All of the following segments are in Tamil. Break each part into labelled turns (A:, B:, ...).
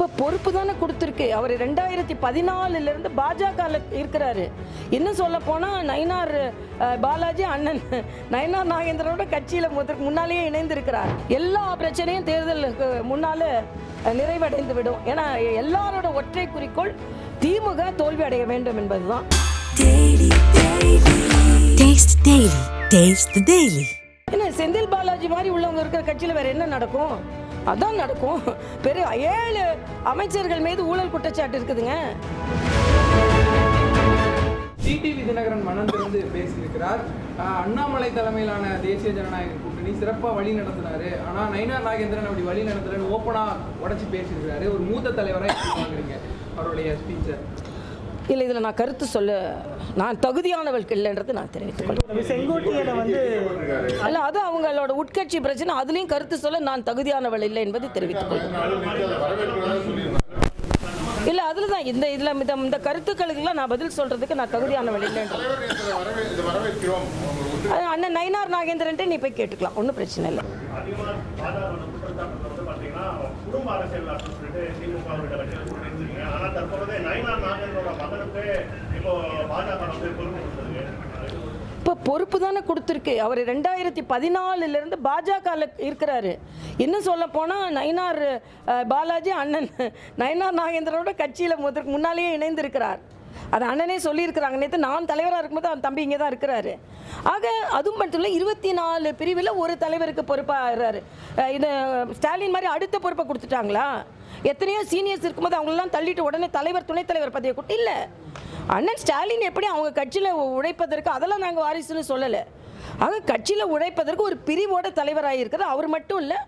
A: இப்போ பொறுப்பு தானே கொடுத்துருக்கு. அவர் ரெண்டாயிரத்தி பதினாலுலேருந்து பாஜக இருக்கிறாரு. இன்னும் சொல்ல போனால் நயினார் பாலாஜி அண்ணன் நயினார் நாகேந்திரனோட கட்சியில் முதற்கு முன்னாலேயே இணைந்திருக்கிறார். எல்லா பிரச்சனையும் தேர்தலுக்கு முன்னால் நிறைவடைந்து விடும். ஏன்னா எல்லாரோட ஒற்றை குறிக்கோள் திமுக தோல்வி அடைய வேண்டும் என்பதுதான். என்ன செந்தில் பாலாஜி மாதிரி உள்ளவங்க இருக்கிற கட்சியில் வேற என்ன நடக்கும்? அதான் நடக்கும். பெரிய ஏழு அமைச்சர்கள் மீது ஊழல் குற்றச்சாட்டு இருக்குதுங்க.
B: டிடிவி தினகரன் மனம் திறந்து பேசியிருக்கிறார் அண்ணாமலை தலைமையிலான தேசிய ஜனநாயக கூட்டணி சிறப்பாக வழி நடத்தினாரு. ஆனால் நயினார் நாகேந்திரன் அப்படி வழி நடத்துறேன்னு ஓப்பனாக உடச்சி பேசியிருக்கிறாரு. ஒரு மூத்த தலைவராக எப்படி வாங்குறீங்க அவருடைய ஸ்பீச்சை
A: இல்லை இதில் நான் கருத்து சொல்ல நான் தகுதியானவள் இல்லைன்றது நான் தெரிவித்துக் கொள்கிறேன்.
C: செங்கோட்டையனை வந்து
A: அல்ல அது அவங்களோட உட்கட்சி பிரச்சனை அதுலேயும் கருத்து சொல்ல நான் தகுதியானவள் இல்லை என்பதை தெரிவித்துக் கொள்கிறேன். இல்லை அதில் தான் இந்த இதில் இந்த இந்த கருத்துக்களுக்கெல்லாம் நான் பதில் சொல்கிறதுக்கு நான் தகுதியானவள் இல்லைன்றது. அது அண்ணன் நயினார் நாகேந்திரன்ட்டு நீ போய் கேட்டுக்கலாம் ஒன்றும் பிரச்சனை இல்லை.
D: இப்போ பொறுப்பு
A: தானே கொடுத்துருக்கு. அவர் ரெண்டாயிரத்தி பதினாலுலேருந்து பாஜக இருக்கிறாரு. இன்னும் சொல்ல போனால் நயினார் பாலாஜி அண்ணன் நயினார் நாகேந்திரனோட கட்சியில் முதற்கு முன்னாலேயே இணைந்திருக்கிறார். அது அண்ணனே சொல்லியிருக்கிறாங்க. நேற்று நான் தலைவராக இருக்கும்போது அவன் தம்பி இங்கே தான் இருக்கிறாரு. ஆக அதுவும் மட்டும் இல்லை இருபத்தி நாலு பிரிவில் ஒரு தலைவருக்கு பொறுப்பாகிறாரு இது ஸ்டாலின் மாதிரி அடுத்த பொறுப்பை கொடுத்துட்டாங்களா? எத்தனையோ சீனியர்ஸ் இருக்கும்போது அவங்களெல்லாம் தள்ளிட்டு உடனே தலைவர் துணைத் தலைவர் பதவியை கூட்டி இல்லை அண்ணன் ஸ்டாலின் எப்படி அவங்க கட்சியில் உழைப்பதற்கு அதெல்லாம் நாங்கள் வாரிசுன்னு சொல்லலை. ஆக கட்சியில் உழைப்பதற்கு ஒரு பிரிவோட தலைவராக இருக்கிறார் அவர் மட்டும் இல்லை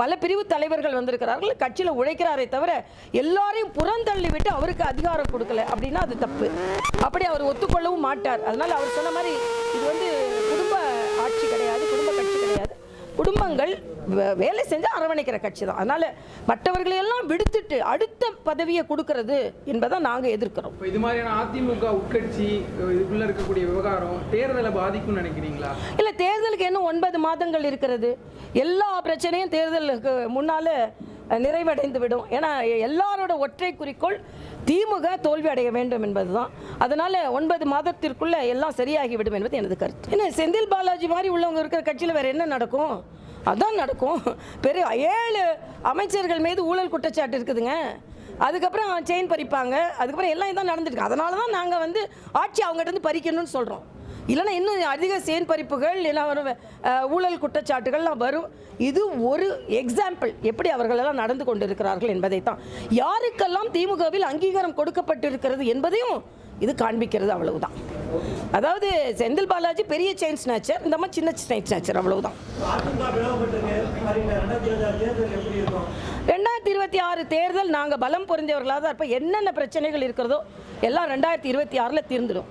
A: பல பிரிவு தலைவர்கள் வந்திருக்கிறார்கள். கட்சியில் உழைக்கிறாரே தவிர எல்லாரையும் புறந்தள்ளி விட்டு அவருக்கு அதிகாரம் கொடுக்கல. அப்படின்னா அது தப்பு. அப்படி அவர் ஒத்துக்கொள்ளவும் மாட்டார். அதனால அவர் சொன்ன மாதிரி இது வந்து குடும்ப ஆட்சி கிடையாது குடும்ப கட்சி கிடையாது. குடும்பங்கள் வேலை செஞ்சு அரவணைக்கிற கட்சி தான். அதனால மற்றவர்களையெல்லாம் விடுத்துட்டு அடுத்த பதவியை கொடுக்கறது என்பதை நாங்கள் எதிர்க்கிறோம்.
B: இது மாதிரியான அதிமுக உட்கட்சி இதுக்குள்ள இருக்கக்கூடிய விவகாரம் தேர்தலை பாதிக்கும்னு நினைக்கிறீங்களா?
A: இல்லை தேர்தலுக்கு இன்னும் ஒன்பது மாதங்கள் இருக்கிறது. எல்லா பிரச்சனையும் தேர்தலுக்கு முன்னால் நிறைவடைந்து விடும். ஏன்னா எல்லாரோட ஒற்றை குறிக்கோள் திமுக தோல்வி அடைய வேண்டும் என்பதுதான். அதனால ஒன்பது மாதத்திற்குள்ள எல்லாம் சரியாகிவிடும் என்பது எனது கருத்து. என்ன செந்தில் பாலாஜி மாதிரி உள்ளவங்க இருக்கிற கட்சியில் வேற என்ன நடக்கும்? அதான் நடக்கும். பெரிய ஏழு அமைச்சர்கள் மீது ஊழல் குற்றச்சாட்டு இருக்குதுங்க. அதுக்கப்புறம் செயின் பறிப்பாங்க. அதுக்கப்புறம் எல்லாம் இதான் நடந்துருக்கு அதனால தான் நாங்கள் வந்து ஆட்சி அவங்ககிட்ட இருந்து பறிக்கணும்னு சொல்கிறோம் இல்லைன்னா இன்னும் அதிக சேன் பறிப்புகள் இல்லை வரும் ஊழல் குற்றச்சாட்டுகள்லாம் வரும். இது ஒரு எக்ஸாம்பிள் எப்படி அவர்களெல்லாம் நடந்து கொண்டிருக்கிறார்கள் என்பதை தான் யாருக்கெல்லாம் திமுகவில் அங்கீகாரம் கொடுக்கப்பட்டிருக்கிறது என்பதையும் இது காண்பிக்கிறது அவ்வளவுதான். அதாவது செந்தில் பாலாஜி பெரிய செயின் ஸ்நாச்சர் இந்த மாதிரி சின்ன செயின் ஸ்நாச்சர் அவ்வளவுதான்.
C: ரெண்டாயிரத்தி
A: இருபத்தி ஆறு தேர்தல் நாங்கள் பலம் பொருந்தவர்களாக தான் இருப்போம். என்னென்ன பிரச்சனைகள் இருக்கிறதோ எல்லாம் ரெண்டாயிரத்தி இருபத்தி ஆறில் தீர்ந்துடும்.